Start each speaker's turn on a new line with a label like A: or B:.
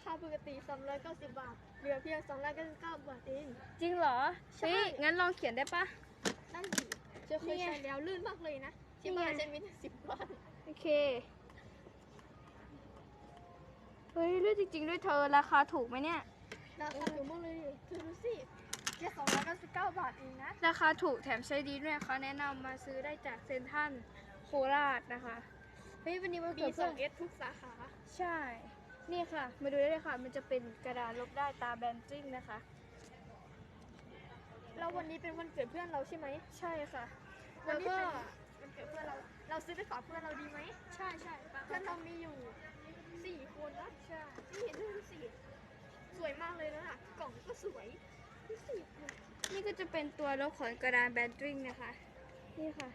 A: ราคาปกติ 290 บาท เหลือเพียง 299 บาทเอง
B: จริงเหรอ
A: ใช่
B: เฮ้ยงั้นลองเขียนได้ปะ
A: นั่นดิเชื่อเคย
B: นี่ไง
A: ใช้แล้วลื่นมากเลยนะ ที่
B: นี่ไง
A: บ้านฉันมีแต่สิบบาท
B: โอเค เฮ้ยเรื่องจริง ๆ ด้วยเธอราคาถูกไหมเนี่ย
A: ราคาถูกมากเลยดิเธอดูสิแค่299 บาทเองนะ
B: ราคาถูกแถมใช้ดีด้วยนะคะแนะนำมาซื้อได้จากเซ็นทรัลโคราชนะคะ เฮ้ยวันนี้วัน
A: มี
B: เกิดเพื่อน
A: 2S ทุกสาขา
B: ใช่ นี่ค่ะ มาดูได้เลยค่ะ มันจะเป็นกระดาษลบได้ตาแบนจิ้งนะคะ
A: แล้ววันนี้เป็นวันเกิดเพื่อนเราใช่ไหม
B: ใช่ค่ะ
A: วั
B: แล้
A: น
B: ว
A: นี้
B: ก็
A: เป็นวันเกิดเพื่อนเรา เราซื้อไปฝากเพื่อนเราดีไหม
B: ใช่ใช่
A: เพื่อนเรามีอยู่สี่คนนะ
B: ใช่
A: นี่ดูสิสวยมากเลยนะกล่องก็สวยดูสิ
B: นี่ก็จะเป็นตัวลบของกระดานแบนจิ้งนะคะ นี่ค่ะ